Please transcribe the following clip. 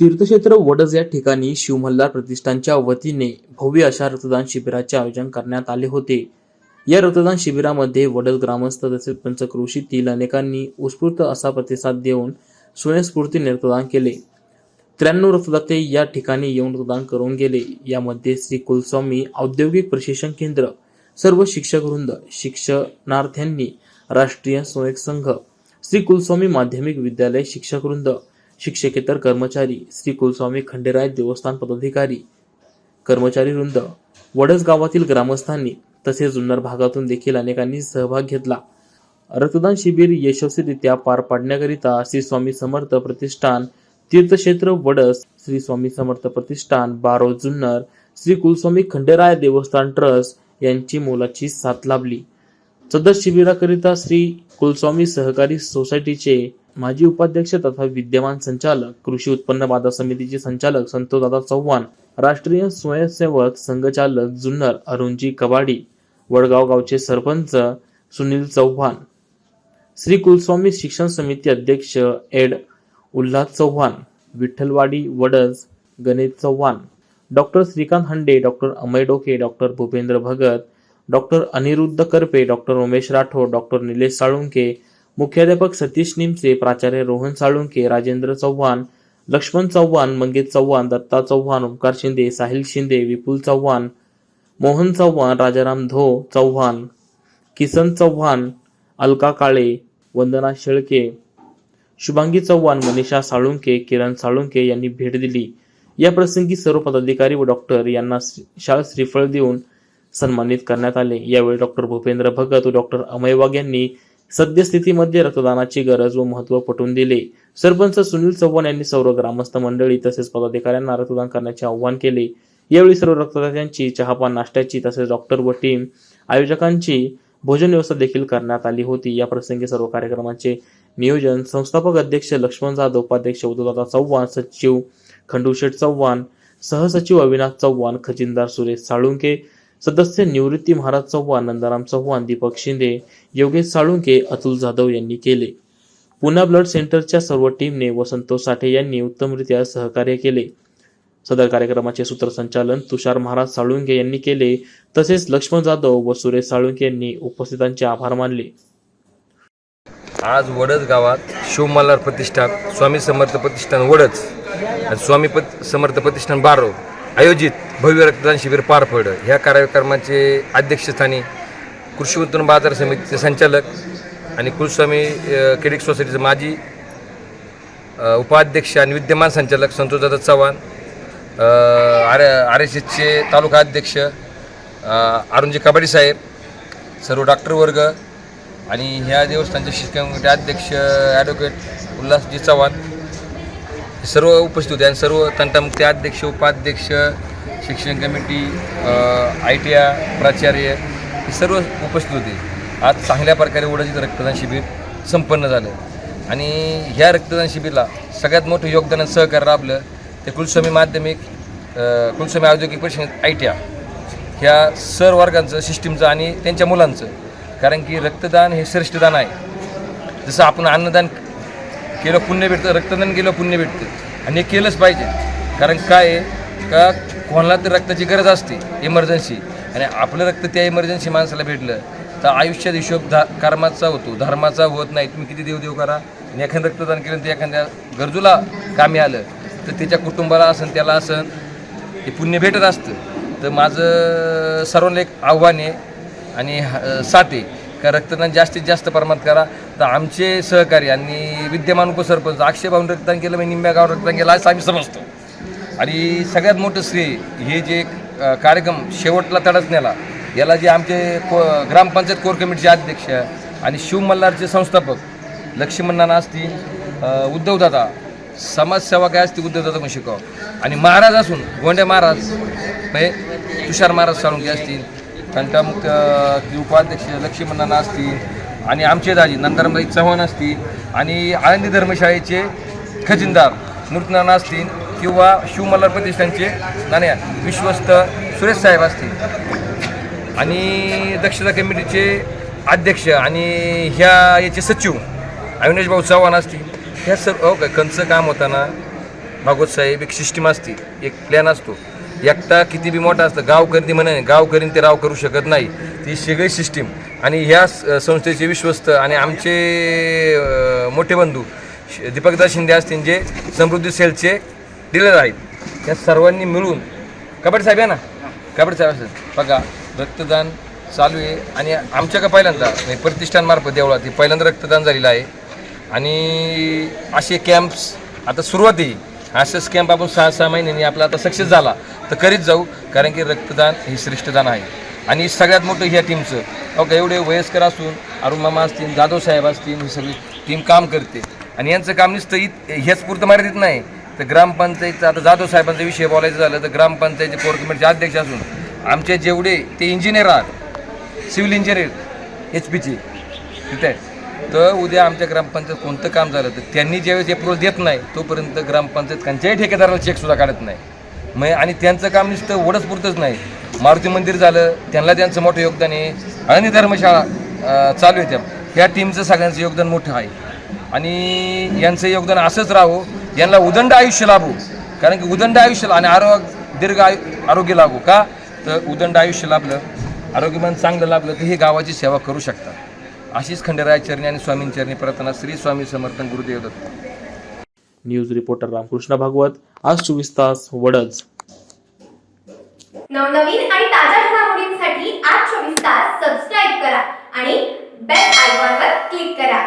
तीर्थक्षेत्र वडज या ठिकाणी शिवमल्हार प्रतिष्ठानच्या वतीने भव्य अशा रक्तदान शिबिराचे आयोजन करण्यात आले होते. या रक्तदान शिबिरामध्ये वडज ग्रामस्थ तसेच पंचक्रोशीतील अनेकांनी उत्स्फूर्त असा प्रतिसाद देऊन स्वयंस्फूर्तीने रक्तदान केले. त्र्याण्णव रक्तदाते या ठिकाणी येऊन रक्तदान करून गेले. यामध्ये श्री कुलस्वामी औद्योगिक प्रशिक्षण केंद्र सर्व शिक्षक वृंद शिक्षणार्थ्यांनी राष्ट्रीय स्वयंसेवक संघ श्री कुलस्वामी माध्यमिक विद्यालय शिक्षक वृंद शिक्षकेतर कर्मचारी श्री कुलस्वामी खंडेराय देवस्थान पदाधिकारी कर्मचारी वृंद वडस गावातील ग्रामस्थांनी तसेच जुन्नर भागातून देखील अनेकांनी सहभाग घेतला. रक्तदान शिबिर यशस्वीरित्या पार पाडण्याकरिता श्री स्वामी समर्थ प्रतिष्ठान तीर्थक्षेत्र वडस श्री स्वामी समर्थ प्रतिष्ठान बारो जुन्नर श्री कुलस्वामी खंडेराय देवस्थान ट्रस्ट यांची मोलाची साथ लाभली. सदर शिबिराकरिता श्री कुलस्वामी सहकारी सोसायटीचे माजी उपाध्यक्ष तथा विद्यमान संचालक कृषी उत्पन्न बाजार समितीचे संचालक संतोषदादा चव्हाण राष्ट्रीय स्वयंसेवक संघचालक जुन्नर अरुणजी कबाडी वडगाव गावचे सरपंच सुनील चव्हाण श्री कुलस्वामी शिक्षण समिती अध्यक्ष add Ulhas Chavan Vitthalwadi Wadaj Ganesh Chavan doctor Shrikant Hande doctor Amay Doke doctor Bhupendra Bhagat doctor Aniruddha Karpe doctor Umesh Rathod doctor Nilesh Salunke मुख्याध्यापक सतीश निमसे प्राचार्य रोहन साळुंके राजेंद्र चव्हाण लक्ष्मण चव्हाण मंगेश चव्हाण दत्ता चव्हाण ओंकार शिंदे साहिल शिंदे विपुल चव्हाण मोहन चव्हाण राजाराम धो चव्हाण किसन चव्हाण अलका काळे वंदना शेळके शुभांगी चव्हाण मनीषा साळुंके किरण साळुंके यांनी भेट दिली. या प्रसंगी सर्व पदाधिकारी व डॉक्टर यांना श्री- श्रीफळ देऊन सन्मानित करण्यात आले. यावेळी डॉक्टर भूपेंद्र भगत व डॉक्टर अमय वाघ यांनी सद्यस्थितीमध्ये रक्तदानाची गरज व महत्त्व पटवून दिले. सरपंच सुनील चव्हाण यांनी सर्व ग्रामस्थ मंडळी तसेच पदाधिकाऱ्यांना रक्तदान करण्याचे आवाहन केले. यावेळी सर्व रक्तदात्यांची चहापान नाश्त्याची तसेच डॉक्टर व टीम आयोजकांची भोजन व्यवस्था देखील करण्यात आली होती. या प्रसंगी सर्व कार्यक्रमाचे नियोजन संस्थापक अध्यक्ष लक्ष्मण जाधव उपाध्यक्ष उद्धवदादा चव्हाण सचिव खंडूशेठ चव्हाण सहसचिव अविनाश चव्हाण खजिनदार सुरेश साळुंके सदस्य निवृत्ती महाराज चव्हाण नंदाराम चव्हाण दीपक शिंदे योगेश साळुंके अतुल जाधव यांनी केले. पुन्हा ब्लड सेंटरच्या सर्व टीमने व संतोष साठे यांनी उत्तमरित्या सहकार्य केले. सदर कार्यक्रमाचे सूत्रसंचालन तुषार महाराज साळुंके यांनी केले. तसेच लक्ष्मण जाधव व सुरेश साळुंके यांनी उपस्थितांचे आभार मानले. आज वडद गावात शिवमल्हार प्रतिष्ठान स्वामी समर्थ प्रतिष्ठान वडच आणि स्वामी समर्थ प्रतिष्ठान बारो. आयोजित भव्य रक्तदान शिबिर पार पडलं. ह्या कार्यक्रमाचे अध्यक्षस्थानी कृषी उत्पन्न बाजार समितीचे संचालक आणि कुलस्वामी अ, क्रेडिट सोसायटीचे माजी उपाध्यक्ष आणि विद्यमान संचालक Santoshdada Chavan R R S एसचे तालुका अध्यक्ष अरुणजी कबाडी साहेब सर्व डॉक्टर वर्ग आणि ह्या देवस्थानचे शिक्षण अध्यक्ष ॲडव्होकेट उल्हासजी चव्हाण सर्व उपस्थित होते आणि सर्व तंटामुक्ती अध्यक्ष उपाध्यक्ष शिक्षण कमिटी आय टी आय प्राचार्य हे सर्व उपस्थित होते. आज चांगल्या प्रकारे ओढाजीचं रक्तदान शिबिर संपन्न झालं. आणि ह्या रक्तदान शिबिरला सगळ्यात मोठं योगदान सहकार्य लाभलं ते कुलस्वामी माध्यमिक कुलस्वामी औद्योगिक परिषद आय टी आय ह्या सर वर्गांचं सिस्टीमचं आणि त्यांच्या मुलांचं. कारण की रक्तदान हे श्रेष्ठदान आहे. जसं आपण अन्नदान केलं पुण्य भेटतं रक्तदान केलं पुण्य भेटतं. आणि हे केलंच पाहिजे. कारण काय आहे? का कोणाला तर रक्ताची गरज असते इमर्जन्सी आणि आपलं रक्त त्या इमर्जन्सी माणसाला भेटलं तर आयुष्यात हिशोब धा कर्माचा होतो धर्माचा होत नाही. तुम्ही किती देवदेव करा. आणि एखादं रक्तदान केलं ते एखाद्या गरजूला कामी आलं तर त्याच्या कुटुंबाला असन त्याला असन हे पुण्य भेटत असतं. तर माझं सर्वांना एक आव्हान आहे आणि ह- साथ आहे. का रक्तदान जास्तीत जास्त प्रमाणात करा. तर आमचे सहकारी आणि विद्यमान उपसरपंच अक्षय भाऊन रक्तदान केलं म्हणजे निंब्या गाव रक्तदान केलं असं आम्ही समजतो. आणि सगळ्यात मोठं श्रेय हे जे कार्यक्रम शेवटला तडच नेला याला जे आमचे को ग्रामपंचायत कोर कमिटीचे अध्यक्ष आणि शिवमल्हारचे संस्थापक लक्ष्मणनाना असतील उद्धवदादा समाजसेवा काय असते उद्धवदादा पण शिकाव. आणि महाराज असून गोंड्या महाराज म्हणजे तुषार महाराज साळुंके असतील कंटामुक्त उपाध्यक्ष लक्ष्मीनाना असतील आणि आमचे दाजी नंदरामबाई चव्हाण असतील आणि आळंदी धर्मशाळेचे खजिनदार नृत्यनाना असतील किंवा शिवमल्हार प्रतिष्ठानचे नाण्या विश्वस्त सुरेश साहेब असतील. आणि दक्षता कमिटीचे अध्यक्ष आणि ह्या याचे सचिव अविनाश भाऊ चव्हाण असतील. ह्या सर्व हो कंचं काम होताना भागवत साहेब एक सिस्टीम असते एक प्लॅन असतो. एकटा किती बी मोठा असतं गावकरी करते म्हणे गावकरीन ते राव करू शकत नाही. ती सगळी सिस्टीम आणि ह्या स- संस्थेचे विश्वस्त आणि आमचे मोठे बंधू श- दीपकदास शिंदे असतील जे समृद्धी सेलचे डीलर आहेत. त्या सर्वांनी मिळून कबड्डी साहेब आहे ना? कबड्डी साहेब असेल बघा रक्तदान चालू आहे आणि आमच्या का पहिल्यांदा? नाही प्रतिष्ठानमार्फत देवळात पहिल्यांदा रक्तदान झालेलं आहे. आणि असे कॅम्प्स आता सुरुवात आहे. असेच कॅम्प आपण सहा सहा महिन्यांनी आपला आता सक्सेस झाला. तर करीत जाऊ कारण की रक्तदान हे श्रेष्ठदान आहे. आणि सगळ्यात मोठं ह्या टीमचं ओके एवढे वयस्कर असून अरुण मामा असतील जाधव साहेब असतील ही सगळी टीम काम करते. आणि यांचं काम नुसतं इत ह्याच पुरतं मर्यादित नाही. तर ग्रामपंचायतचं आता जाधव साहेबांचा विषय बोलायचं झालं तर ग्रामपंचायतचे कोर कमिटीचे अध्यक्ष असून आमचे जेवढे ते इंजिनियर आहात सिव्हिल इंजिनियर एच पीचे ठीक आहे तर उद्या आमच्या ग्रामपंचायत कोणतं काम झालं तर त्यांनी ज्यावेळेस अप्रुव्हल देत नाही तोपर्यंत ग्रामपंचायत कोणत्याही ठेकेदाराला चेकसुद्धा काढत नाही. मग आणि त्यांचं काम नुसतं वडच नाही. मारुती मंदिर झालं त्यांना त्यांचं मोठं योगदान आहे. आणि धर्मशाळा चालू आहे त्या. ह्या टीमचं सगळ्यांचं योगदान मोठं आहे. आणि यांचं योगदान असंच राहो यांना उदंड आयुष्य लाभो. कारण की उदंड आयुष्य आणि आरोग्य दीर्घ आयु आरोग्य लागू का? तर उदंड आयुष्य लाभलं आरोग्यमान चांगलं लाभलं तर हे गावाची सेवा करू शकतात. अशीच खंडेराय चरणी आणि स्वामींचरणी प्रार्थना श्री स्वामी समर्थन गुरुदेव दत्त. न्यूज रिपोर्टर रामकृष्ण भागवत आज चोवीस तास वडज. नवनवीन आणि ताज्या घडामोडींसाठी आज चोवीस तास सबस्क्राईब करा आणि बेल आयकॉनवर क्लिक करा.